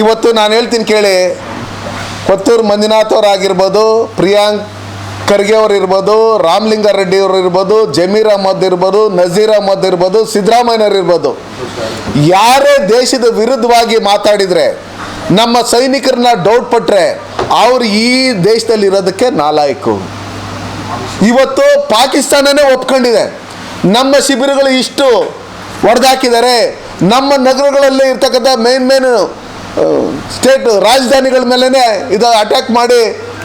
ಇವತ್ತು ನಾನು ಹೇಳ್ತೀನಿ ಕೇಳಿ. ಕೊತ್ತೂರು ಮಂಜುನಾಥ್ ಅವರಾಗಿರ್ಬೋದು ಪ್ರಿಯಾಂಕ್ ಖರ್ಗೆ ಅವ್ರು ಇರ್ಬೋದು ರಾಮಲಿಂಗಾರೆಡ್ಡಿ ಅವರು ಇರ್ಬೋದು ಜಮೀರ್ ಅಹಮದ್ ಇರ್ಬೋದು, ನಜೀರ್ ಅಹಮದ್ ಇರ್ಬೋದು ಸಿದ್ದರಾಮಯ್ಯವ್ರು ಇರ್ಬೋದು ಯಾರೇ ದೇಶದ ವಿರುದ್ಧವಾಗಿ ಮಾತಾಡಿದರೆ, ನಮ್ಮ ಸೈನಿಕರನ್ನ ಡೌಟ್ ಪಟ್ಟರೆ ಅವ್ರು ಈ ದೇಶದಲ್ಲಿ ಇರೋದಕ್ಕೆ ನಾಲಾಯಕು. ಇವತ್ತು ಪಾಕಿಸ್ತಾನನೇ ಒಪ್ಕೊಂಡಿದೆ. ನಮ್ಮ ಶಿಬಿರಗಳು ಇಷ್ಟು ಹೊಡೆದಾಕಿದ್ದಾರೆ ನಮ್ಮ ನಗರಗಳಲ್ಲಿ ಇರ್ತಕ್ಕಂಥ ಮೇನ್ ಮೇನ್ ಸ್ಟೇಟ್ ರಾಜಧಾನಿಗಳ ಮೇಲೇ ಇದು ಅಟ್ಯಾಕ್ ಮಾಡಿ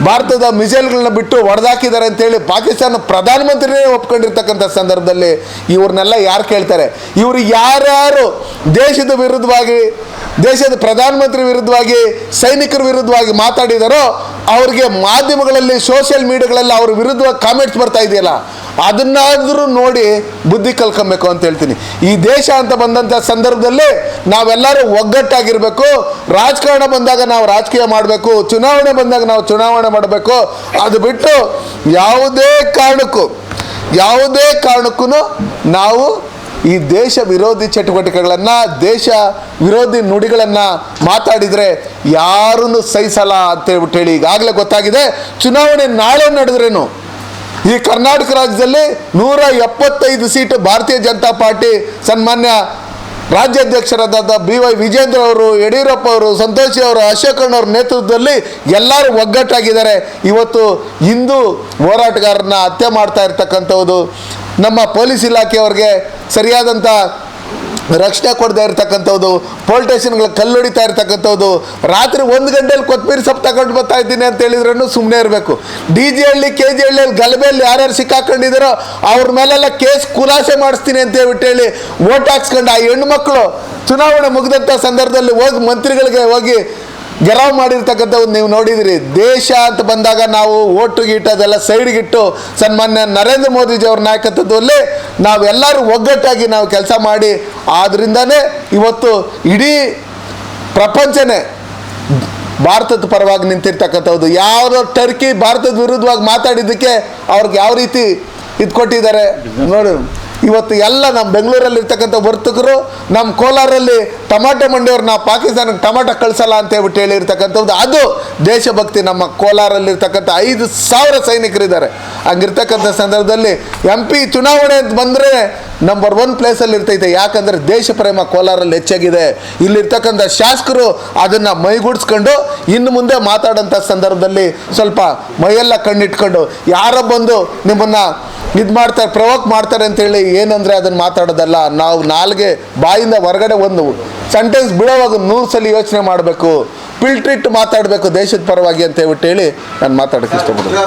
ಭಾರತದ ಮಿಸೈಲ್ಗಳನ್ನ ಬಿಟ್ಟು ಹೊಡೆದಾಕಿದ್ದಾರೆ ಅಂತೇಳಿ ಪಾಕಿಸ್ತಾನ ಪ್ರಧಾನಮಂತ್ರಿನೇ ಒಪ್ಕೊಂಡಿರ್ತಕ್ಕಂಥ ಸಂದರ್ಭದಲ್ಲಿ ಇವ್ರನ್ನೆಲ್ಲ ಯಾರು ಕೇಳ್ತಾರೆ? ಇವರು ಯಾರ್ಯಾರು ದೇಶದ ವಿರುದ್ಧವಾಗಿ, ದೇಶದ ಪ್ರಧಾನಮಂತ್ರಿ ವಿರುದ್ಧವಾಗಿ, ಸೈನಿಕರ ವಿರುದ್ಧವಾಗಿ ಮಾತಾಡಿದಾರೋ ಅವ್ರಿಗೆ ಮಾಧ್ಯಮಗಳಲ್ಲಿ ಸೋಷಿಯಲ್ ಮೀಡಿಯಾಗಳಲ್ಲಿ ಅವ್ರ ವಿರುದ್ಧವಾಗಿ ಕಾಮೆಂಟ್ಸ್ ಬರ್ತಾ ಇದೆಯಲ್ಲ? ಅದನ್ನಾದರೂ ನೋಡಿ ಬುದ್ಧಿ ಕಲ್ಕೊಬೇಕು ಅಂತ ಹೇಳ್ತೀನಿ. ಈ ದೇಶ ಅಂತ ಬಂದಂಥ ಸಂದರ್ಭದಲ್ಲಿ ನಾವೆಲ್ಲರೂ ಒಗ್ಗಟ್ಟಾಗಿರಬೇಕು. ರಾಜಕಾರಣ ಬಂದಾಗ ನಾವು ರಾಜಕೀಯ ಮಾಡಬೇಕು. ಚುನಾವಣೆ ಬಂದಾಗ ನಾವು ಚುನಾವಣೆ ಮಾಡಬೇಕು. ಅದು ಬಿಟ್ಟು ಯಾವುದೇ ಕಾರಣಕ್ಕೂ ಯಾವುದೇ ಕಾರಣಕ್ಕೂ ನಾವು ಈ ದೇಶ ವಿರೋಧಿ ಚಟುವಟಿಕೆಗಳನ್ನು, ದೇಶ ವಿರೋಧಿ ನುಡಿಗಳನ್ನು ಮಾತಾಡಿದರೆ ಯಾರನ್ನು ಸಹಿಸಲ್ಲ ಅಂತೇಳ್ಬಿಟ್ಟು ಹೇಳಿ ಈಗಾಗಲೇ ಗೊತ್ತಾಗಿದೆ. ಚುನಾವಣೆ ನಾಳೆ ನಡೆದ್ರೇನು? ಈ ಕರ್ನಾಟಕ ರಾಜ್ಯದಲ್ಲಿ ನೂರ ಎಪ್ಪತ್ತೈದು ಸೀಟು ಭಾರತೀಯ ಜನತಾ ಪಾರ್ಟಿ ಸನ್ಮಾನ್ಯ ರಾಜ್ಯಾಧ್ಯಕ್ಷರಾದ ಬಿ ವೈ ವಿಜೇಂದ್ರ ಅವರು, ಯಡಿಯೂರಪ್ಪ ಅವರು, ಸಂತೋಷಿ ಅವರು ಅಶೋಕಣ್ಣವ್ರ ನೇತೃತ್ವದಲ್ಲಿ ಎಲ್ಲರೂ ಒಗ್ಗಟ್ಟಾಗಿದ್ದಾರೆ. ಇವತ್ತು ಹಿಂದೂ ಹೋರಾಟಗಾರರನ್ನ ಹತ್ಯೆ ಮಾಡ್ತಾ ಇರ್ತಕ್ಕಂಥದ್ದು ನಮ್ಮ ಪೊಲೀಸ್ ಇಲಾಖೆಯವ್ರಿಗೆ ಸರಿಯಾದಂಥ ರಕ್ಷಣೆ ಕೊಡದೇ ಇರ್ತಕ್ಕಂಥದ್ದು ಪೋಲ್ ಸ್ಟೇಷನ್ಗಳ ಕಲ್ಲೊಡಿತಾ ಇರ್ತಕ್ಕಂಥದ್ದು ರಾತ್ರಿ ಒಂದು ಗಂಟೆಯಲ್ಲಿ ಕೊತ್ತಂಬರಿ ಸೊಪ್ಪು ತಗೊಂಡು ಬರ್ತಾ ಇದ್ದೀನಿ ಅಂತ ಹೇಳಿದ್ರೂ ಸುಮ್ಮನೆ ಇರಬೇಕು. D J Halli K G ಹಳ್ಳಿಯಲ್ಲಿ ಗಲಭೆಯಲ್ಲಿ ಯಾರ್ಯಾರು ಸಿಕ್ಕಾಕೊಂಡಿದ್ದಾರೋ ಅವ್ರ ಮೇಲೆಲ್ಲ ಕೇಸ್ ಖುಲಾಸೆ ಮಾಡಿಸ್ತೀನಿ ಅಂತ ಹೇಳ್ಬಿಟ್ಟು ಹೇಳಿ ಓಟ್ ಹಾಕ್ಸ್ಕೊಂಡು ಆ ಹೆಣ್ಮಕ್ಳು ಚುನಾವಣೆ ಮುಗಿದಂಥ ಸಂದರ್ಭದಲ್ಲಿ ಹೋಗಿ ಮಂತ್ರಿಗಳಿಗೆ ಹೋಗಿ ಗೆರಾವ್ ಮಾಡಿರ್ತಕ್ಕಂಥದ್ದು ನೀವು ನೋಡಿದಿರಿ. ದೇಶ ಅಂತ ಬಂದಾಗ ನಾವು ಓಟು ಗೀಟು ಅದೆಲ್ಲ ಸೈಡ್ಗಿಟ್ಟು ಸನ್ಮಾನ್ಯ ನರೇಂದ್ರ ಮೋದಿಜಿ ಅವ್ರ ನಾಯಕತ್ವದಲ್ಲಿ ನಾವೆಲ್ಲರೂ ಒಗ್ಗಟ್ಟಾಗಿ ನಾವು ಕೆಲಸ ಮಾಡಿ ಆದ್ರಿಂದನೇ ಇವತ್ತು ಇಡೀ ಪ್ರಪಂಚನೇ ಭಾರತದ ಪರವಾಗಿ ನಿಂತಿರ್ತಕ್ಕಂಥದ್ದು. ಯಾವ ಟರ್ಕಿ ಭಾರತದ ವಿರುದ್ಧವಾಗಿ ಮಾತಾಡಿದ್ದಕ್ಕೆ ಅವ್ರಿಗೆ ಯಾವ ರೀತಿ ಇದು ಕೊಟ್ಟಿದ್ದಾರೆ ನೋಡಿ. ಇವತ್ತು ಎಲ್ಲ ನಮ್ಮ ಬೆಂಗಳೂರಲ್ಲಿ ಇರ್ತಕ್ಕಂಥ ವರ್ತಕರು, ನಮ್ಮ ಕೋಲಾರಲ್ಲಿ ಟಮಾಟೆ ಮಂಡಿಯವ್ರನ್ನ ಪಾಕಿಸ್ತಾನಕ್ಕೆ ಟಮಾಟ ಕಳಿಸಲ್ಲ ಅಂತ ಹೇಳ್ಬಿಟ್ಟು ಹೇಳಿರ್ತಕ್ಕಂಥದ್ದು. ಅದು ದೇಶಭಕ್ತಿ ನಮ್ಮ ಕೋಲಾರಲ್ಲಿರ್ತಕ್ಕಂಥ ಐದು ಸಾವಿರ ಸೈನಿಕರಿದ್ದಾರೆ. ಹಂಗಿರ್ತಕ್ಕಂಥ ಸಂದರ್ಭದಲ್ಲಿ ಎಂ ಪಿ ಚುನಾವಣೆ ಅಂತ ಬಂದರೆ ನಂಬರ್ ಒನ್ ಪ್ಲೇಸಲ್ಲಿ ಇರ್ತೈತೆ. ಯಾಕಂದರೆ ದೇಶ ಪ್ರೇಮ ಕೋಲಾರಲ್ಲಿ ಹೆಚ್ಚಾಗಿದೆ. ಇಲ್ಲಿರ್ತಕ್ಕಂಥ ಶಾಸಕರು ಅದನ್ನು ಮೈಗೂಡಿಸ್ಕೊಂಡು ಇನ್ನು ಮುಂದೆ ಮಾತಾಡೋಂಥ ಸಂದರ್ಭದಲ್ಲಿ ಸ್ವಲ್ಪ ಮೈಯೆಲ್ಲ ಕಣ್ಣಿಟ್ಕೊಂಡು ಯಾರೋ ಬಂದು ನಿಮ್ಮನ್ನು ಇದು ಮಾಡ್ತಾರೆ, ಪ್ರವೋಕ್ ಮಾಡ್ತಾರೆ ಅಂತೇಳಿ ಏನಂದರೆ ಅದನ್ನು ಮಾತಾಡೋದಲ್ಲ. ನಾವು ನಾಲ್ಗೆ ಬಾಯಿಂದ ಹೊರಗಡೆ ಒಂದು ಸೆಂಟೆನ್ಸ್ ಬಿಡೋವಾಗ ನೂರು ಸಲ ಯೋಚನೆ ಮಾಡಬೇಕು ಫಿಲ್ಟ್ರಿಟ್ಟು ಮಾತಾಡಬೇಕು ದೇಶದ ಪರವಾಗಿ ಅಂತ ಹೇಳ್ಬಿಟ್ಟು ಹೇಳಿ ನಾನು ಮಾತಾಡೋಕ್ಕೆ ಇಷ್ಟಪಡ್ತೀನಿ.